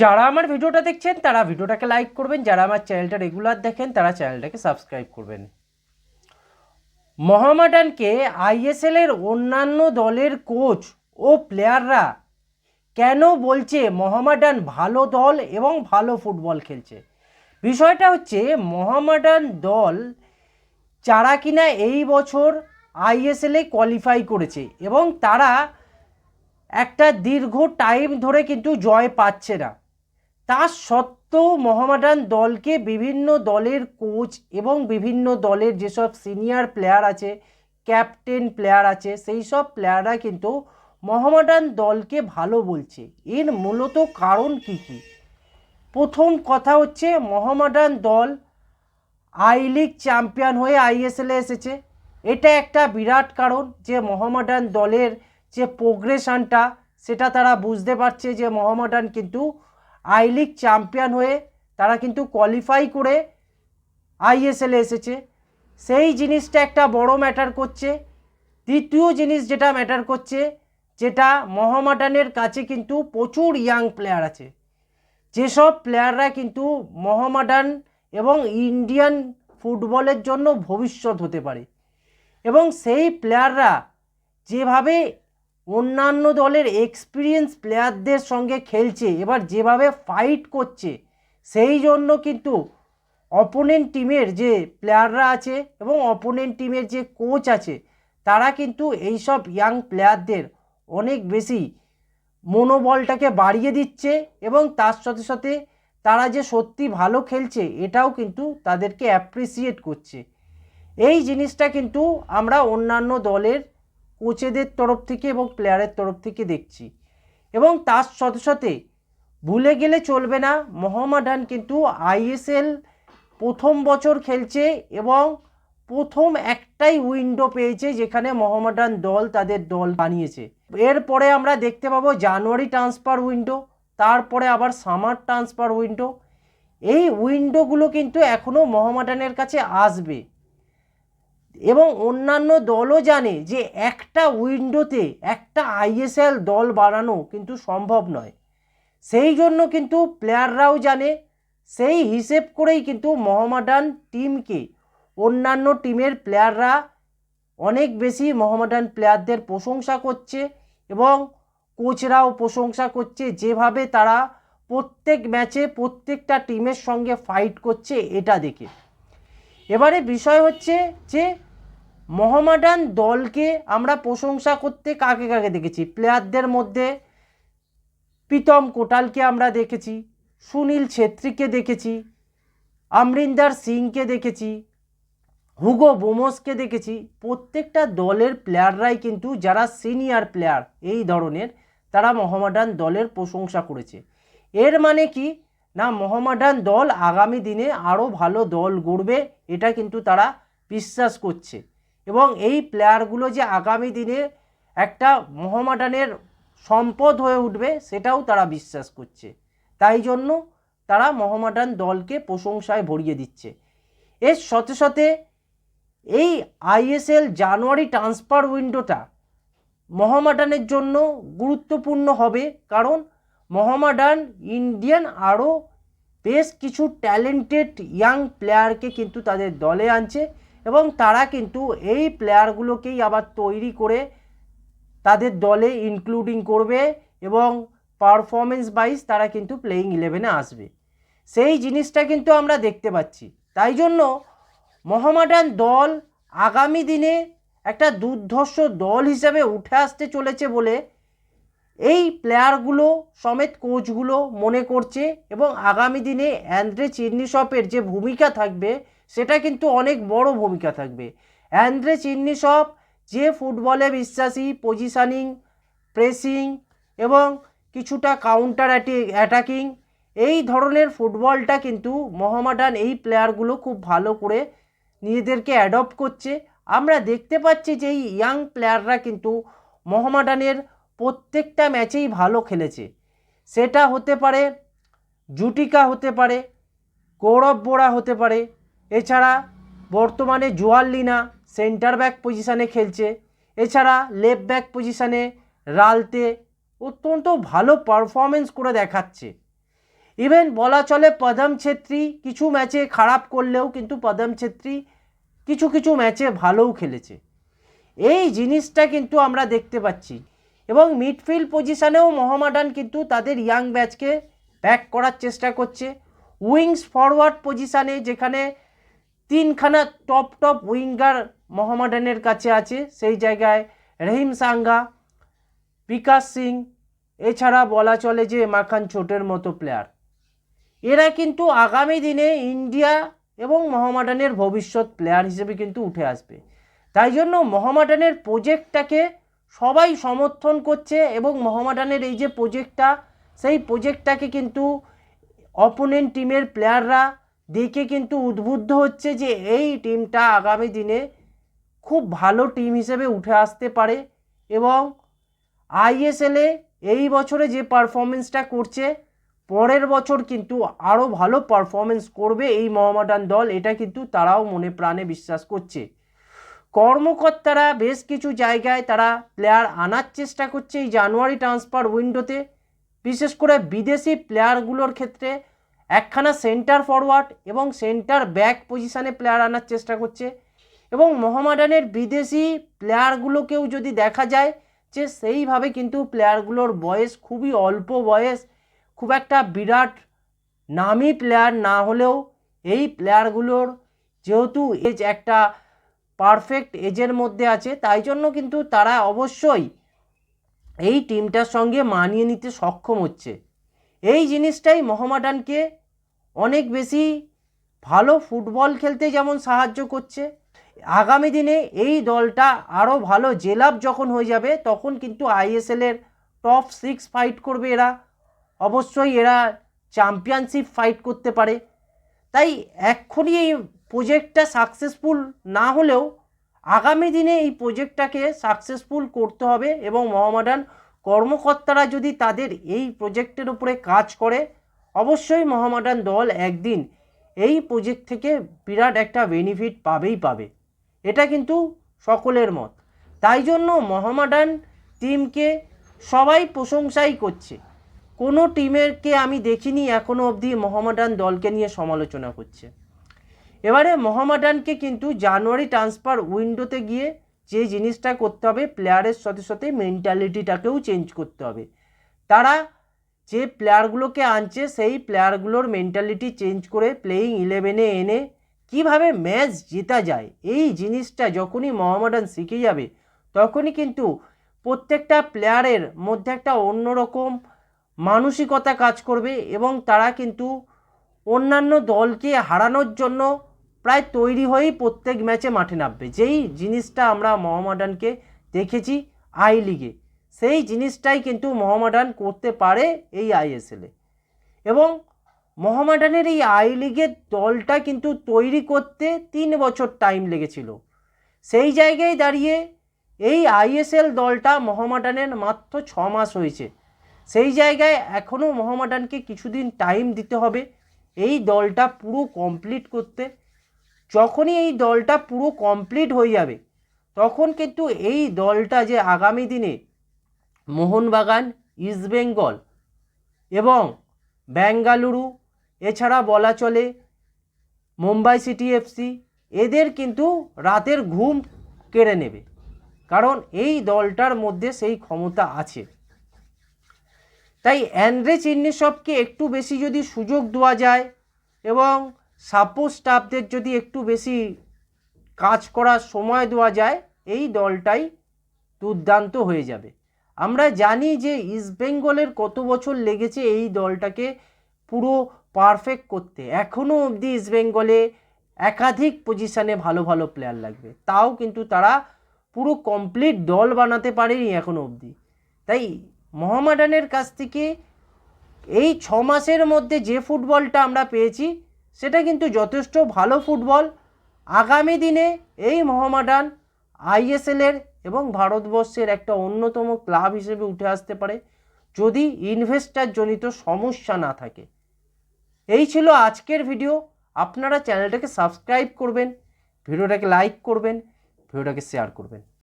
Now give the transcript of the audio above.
যারা আমার ভিডিওটা দেখছেন, তারা ভিডিওটাকে লাইক করবেন। যারা আমার চ্যানেলটা রেগুলার দেখেন, তারা চ্যানেলটাকে সাবস্ক্রাইব করবেন। মহামাডানকে আইএসএল এর অন্যান্য দলের কোচ ও প্লেয়াররা কেন বলছে মহামাডান ভালো দল এবং ভালো ফুটবল খেলছে? বিষয়টা হচ্ছে মহামাডান দল যারা কিনা এই বছর আইএসএলে কোয়ালিফাই করেছে এবং তারা একটা দীর্ঘ টাইম ধরে কিন্তু জয় পাচ্ছে না। তা সত্ত্বেও মোহামেডান দলকে বিভিন্ন দলের কোচ এবং বিভিন্ন দলের যেসব সিনিয়র প্লেয়ার আছে, ক্যাপ্টেন প্লেয়ার আছে, সেই সব প্লেয়াররা কিন্তু মহামাডান দলকে ভালো বলছে। এর মূলত কারণ কী কী? প্রথম কথা হচ্ছে মোহামেডান দল আই লিগ চ্যাম্পিয়ন হয়ে আইএসএলে এসেছে। এটা একটা বিরাট কারণ যে মোহামেডান দলের যে প্রোগ্রেশনটা সেটা তারা বুঝতে পারছে যে মোহামেডান কিন্তু আই লিগ চ্যাম্পিয়ন হয়ে তারা কিন্তু কোয়ালিফাই করে আইএসএলে এসেছে। সেই জিনিসটা একটা বড় ম্যাটার করছে। দ্বিতীয় জিনিস যেটা ম্যাটার করছে, যেটা মোহামেডানের কাছে কিন্তু প্রচুর ইয়াং প্লেয়ার আছে। যেসব প্লেয়াররা কিন্তু মোহামেডান এবং ইন্ডিয়ান ফুটবলের জন্য ভবিষ্যৎ হতে পারে। এবং সেই প্লেয়াররা যেভাবে অন্যান্য দলের এক্সপিরিয়েন্স প্লেয়ারদের সঙ্গে খেলছে, এবার যেভাবে ফাইট করছে, সেই জন্য কিন্তু অপোনেন্ট টিমের যে প্লেয়াররা আছে এবং অপোনেন্ট টিমের যে কোচ আছে, তারা কিন্তু এইসব ইয়াং প্লেয়ারদের অনেক বেশি মনোবলটাকে বাড়িয়ে দিচ্ছে এবং তার সাথে সাথে তারা যে সত্যি ভালো খেলছে, এটাও কিন্তু তাদেরকে অ্যাপ্রিসিয়েট করছে। এই জিনিসটা কিন্তু আমরা অন্যান্য দলের কোচেদের তরফ থেকে এবং প্লেয়ারের তরফ থেকে দেখছি। এবং তার সাথে সাথে ভুলে গেলে চলবে না মোহামেডান কিন্তু আইএসএল প্রথম বছর খেলছে এবং প্রথম একটাই উইন্ডো পেয়েছে যেখানে মোহামেডান দল তাদের দল বানিয়েছে। এরপরে আমরা দেখতে পাবো জানুয়ারি ট্রান্সফার উইন্ডো, তারপরে আবার সামার ট্রান্সফার উইন্ডো। এই উইন্ডোগুলো কিন্তু এখনও মোহামেডানের কাছে আসবে। এবং অন্যান্য দলও জানে যে একটা উইন্ডোতে একটা আইএসএল দল বানানো কিন্তু সম্ভব নয়। সেই জন্য কিন্তু প্লেয়াররাও জানে, সেই হিসেব করেই কিন্তু মোহামেডান টিমকে অন্যান্য টিমের প্লেয়াররা অনেক বেশি মোহামেডান প্লেয়ারদের প্রশংসা করছে এবং কোচরাও প্রশংসা করছে যেভাবে তারা প্রত্যেক ম্যাচে প্রত্যেকটা টিমের সঙ্গে ফাইট করছে এটা দেখে। এবারে বিষয় হচ্ছে যে মোহামেডান দলকে আমরা প্রশংসা করতে কাকে কাকে দেখেছি? প্লেয়ারদের মধ্যে প্রীতম কোটালকে আমরা দেখেছি, সুনীল ছেত্রীকে দেখেছি আমরিন্দার সিংকে দেখেছি, হুগো বোমসকে দেখেছি। প্রত্যেকটা দলের প্লেয়াররাই কিন্তু যারা সিনিয়র প্লেয়ার এই ধরনের, তারা মোহামেডান দলের প্রশংসা করেছে। এর মানে কি? না মোহামেডান দল আগামী দিনে আরও ভালো দল গড়বে, এটা কিন্তু তারা বিশ্বাস করছে। এবং এই প্লেয়ারগুলো যে আগামী দিনে একটা মোহামেডানের সম্পদ হয়ে উঠবে, সেটাও তারা বিশ্বাস করছে। তাই জন্য তারা মোহামেডান দলকে প্রশংসায় ভরিয়ে দিচ্ছে। এর সাথে সাথে এই আইএসএল জানুয়ারি ট্রান্সফার উইন্ডোটা মোহামেডানের জন্য গুরুত্বপূর্ণ হবে, কারণ মোহামেডান, ইন্ডিয়ান আরও বেশ কিছু ট্যালেন্টেড ইয়াং প্লেয়ারকে কিন্তু তাদের দলে আনছে এবং তারা কিন্তু এই প্লেয়ারগুলোকেই আবার তৈরি করে তাদের দলে ইনক্লুডিং করবে এবং পারফরমেন্স ওয়াইজ তারা কিন্তু প্লেয়িং ইলেভেনে আসবে। সেই জিনিসটা কিন্তু আমরা দেখতে পাচ্ছি। তাই জন্য মোহামেডান দল আগামী দিনে একটা দুর্ধর্ষ দল হিসাবে উঠে আসতে চলেছে বলে এই প্লেয়ারগুলো সমেত কোচগুলো মনে করছে এবং আগামী দিনে অ্যান্ড্রে চিন্নিসপের যে ভূমিকা থাকবে, সেটা কিন্তু অনেক বড় ভূমিকা থাকবে। অ্যান্ড্রে চিন্নিসপ যে ফুটবলে বিশ্বাসী পজিশানিং প্রেসিং এবং কিছুটা কাউন্টার অ্যাটাকিং এই ধরনের ফুটবলটা কিন্তু মোহামেডান এই প্লেয়ারগুলো খুব ভালো করে নিজেদেরকে অ্যাডপ্ট করছে। আমরা দেখতে পাচ্ছি যে এই ইয়াং প্লেয়াররা কিন্তু মোহামেডানের প্রত্যেকটা ম্যাচেই ভালো খেলেছে। সেটা হতে পারে, জুটিকা হতে পারে গৌরব বোরা হতে পারে, এছাড়া বর্তমানে জোয়াল লিনা সেন্টার ব্যাক পজিশানে খেলছে, এছাড়া লেফট ব্যাক পজিশানে রালতে অত্যন্ত ভালো পারফরমেন্স করে দেখাচ্ছে। ইভেন বলা চলে পদম ছেত্রী কিছু ম্যাচে খারাপ করলেও কিন্তু পদম ছেত্রী কিছু কিছু ম্যাচে ভালোও খেলেছে। এই জিনিসটা কিন্তু আমরা দেখতে পাচ্ছি। এবং মিডফিল্ড পজিশনেও মোহামেডান কিন্তু তাদের ইয়াং ব্যাচকে ব্যাক করার চেষ্টা করছে। উইংস ফরওয়ার্ড পজিশানে যেখানে তিনখানা টপ টপ উইঙ্গার মোহামেডানের কাছে আছে, সেই জায়গায় রহিম সাঙ্গা বিকাশ সিং এছাড়া বলা চলে যে মাখান ছোটের মতো প্লেয়ার এরা কিন্তু আগামী দিনে ইন্ডিয়া এবং মোহামেডানের ভবিষ্যৎ প্লেয়ার হিসেবে কিন্তু উঠে আসবে। তাই জন্য মোহামেডানের প্রজেক্টটাকে সবাই সমর্থন করছে এবং মোহামেডানের এই যে প্রজেক্টটা, সেই প্রজেক্টটাকে কিন্তু অপোনেন্ট টিমের প্লেয়াররা দেখে কিন্তু উদ্বুদ্ধ হচ্ছে যে এই টিমটা আগামী দিনে খুব ভালো টিম হিসেবে উঠে আসতে পারে এবং আইএসএলে এই বছরে যে পারফরমেন্সটা করছে, পরের বছর কিন্তু আরও ভালো পারফরমেন্স করবে এই মোহামেডান দল, এটা কিন্তু তারাও মনে প্রাণে বিশ্বাস করছে। কর্মকর্তারা বেশ কিছু জায়গায় তারা প্লেয়ার আনার চেষ্টা করছে এই জানুয়ারি ট্রান্সফার উইন্ডোতে। বিশেষ করে বিদেশি প্লেয়ারগুলোর ক্ষেত্রে একখানা সেন্টার ফরওয়ার্ড এবং সেন্টার ব্যাক পজিশানে প্লেয়ার আনার চেষ্টা করছে। এবং মোহামেডানের বিদেশি প্লেয়ারগুলোকেও যদি দেখা যায় যে সেইভাবে কিন্তু প্লেয়ারগুলোর বয়স খুবই অল্প বয়স, খুব একটা বিরাট নামি প্লেয়ার না হলেও এই প্লেয়ারগুলোর যেহেতু এজ একটা পারফেক্ট এজের মধ্যে আছে, তাই জন্য কিন্তু তারা অবশ্যই এই টিমটার সঙ্গে মানিয়ে নিতে সক্ষম হচ্ছে। এই জিনিসটাই মোহামেডানকে অনেক বেশি ভালো ফুটবল খেলতে যেমন সাহায্য করছে। আগামী দিনে এই দলটা আরও ভালো জেলাপ যখন হয়ে যাবে, তখন কিন্তু আইএসএলের টপ সিক্স ফাইট করবে এরা। অবশ্যই এরা চ্যাম্পিয়নশিপ ফাইট করতে পারে। তাই এক্ষুনি এই প্রজেক্টটা সাকসেসফুল না হলেও আগামী দিনে এই প্রজেক্টটাকে সাকসেসফুল করতে হবে এবং মোহামেডান কর্মকর্তারা যদি তাদের এই প্রজেক্টের উপরে কাজ করে, অবশ্যই মোহামেডান দল একদিন এই প্রজেক্ট থেকে বিরাট একটা বেনিফিট পাবেই পাবে। এটা কিন্তু সকলের মত। তাই জন্য মোহামেডান টিমকে সবাই প্রশংসাই করছে। কোনো টিমেরকে আমি দেখিনি এখনও অবধি মোহামেডান দলকে নিয়ে সমালোচনা করছে। এবারে মোহামেডানকে কিন্তু জানুয়ারি ট্রান্সফার উইন্ডোতে গিয়ে যে জিনিসটা করতে হবে প্লেয়ারের সাথে সাথে মেন্টালিটিটাকেও চেঞ্জ করতে হবে। তারা যে প্লেয়ারগুলোকে আনছে, সেই প্লেয়ারগুলোর মেন্টালিটি চেঞ্জ করে প্লেয়িং ইলেভেনে এনে কীভাবে ম্যাচ জেতা যায়, এই জিনিসটা যখনই মোহামেডান শিখে যাবে, তখনই কিন্তু প্রত্যেকটা প্লেয়ারের মধ্যে একটা অন্যরকম মানসিকতা কাজ করবে এবং তারা কিন্তু অন্যান্য দলকে হারানোর জন্য প্রায় তৈরি হয়েই প্রত্যেক ম্যাচে মাঠে নামবে। যেই জিনিসটা আমরা মোহামেডানকে দেখেছি, আই লিগে, সেই জিনিসটাই কিন্তু মোহামেডান করতে পারে এই আইএসএলে। এবং মোহামেডানের এই আই লিগের দলটা কিন্তু তৈরি করতে তিন বছর টাইম লেগেছিল। সেই জায়গায় দাঁড়িয়ে এই আইএসএল দলটা মোহামেডানের মাত্র ছ মাস হয়েছে। সেই জায়গায় এখনও মোহামেডানকে কিছুদিন টাইম দিতে হবে। এই দলটা পুরো কমপ্লিট করতে যখনই এই দলটা পুরো কমপ্লিট হয়ে যাবে, তখন কিন্তু এই দলটা যে আগামী দিনে মোহনবাগান ইস্টবেঙ্গল এবং বেঙ্গালুরু এছাড়া বলা চলে মুম্বাই সিটি এফসি এদের কিন্তু রাতের ঘুম কেড়ে নেবে। কারণ এই দলটার মধ্যে সেই ক্ষমতা আছে। তাই অ্যান্ড্রে চিন্নিসবকে একটু বেশি যদি সুযোগ দেওয়া যায় এবং সাপোর্ট স্টাফদের যদি একটু বেশি কাজ করার সময় দেওয়া যায়, এই দলটাই দুর্দান্ত হয়ে যাবে। আমরা জানি যে ইস্টবেঙ্গলের কত বছর লেগেছে এই দলটাকে পুরো পারফেক্ট করতে। এখনও অবধি ইস্টবেঙ্গলে একাধিক পজিশানে ভালো ভালো প্লেয়ার লাগবে। তাও কিন্তু তারা পুরো কমপ্লিট দল বানাতে পারেনি এখনও অবধি। তাই মোহামেডানের কাছ থেকে এই ছ মাসের মধ্যে যে ফুটবলটা আমরা পেয়েছি সেটা কিন্তু যথেষ্ট ভালো ফুটবল। আগামী দিনে এই মোহামেডান আইএসএলের এবং ভারতবর্ষের একটা অন্যতম ক্লাব হিসেবে উঠে আসতে পারে যদি ইনভেস্টার জনিত সমস্যা না থাকে। এই ছিল আজকের ভিডিও। আপনারা চ্যানেলটাকে সাবস্ক্রাইব করবেন, ভিডিওটাকে লাইক করবেন, ভিডিওটাকে শেয়ার করবেন।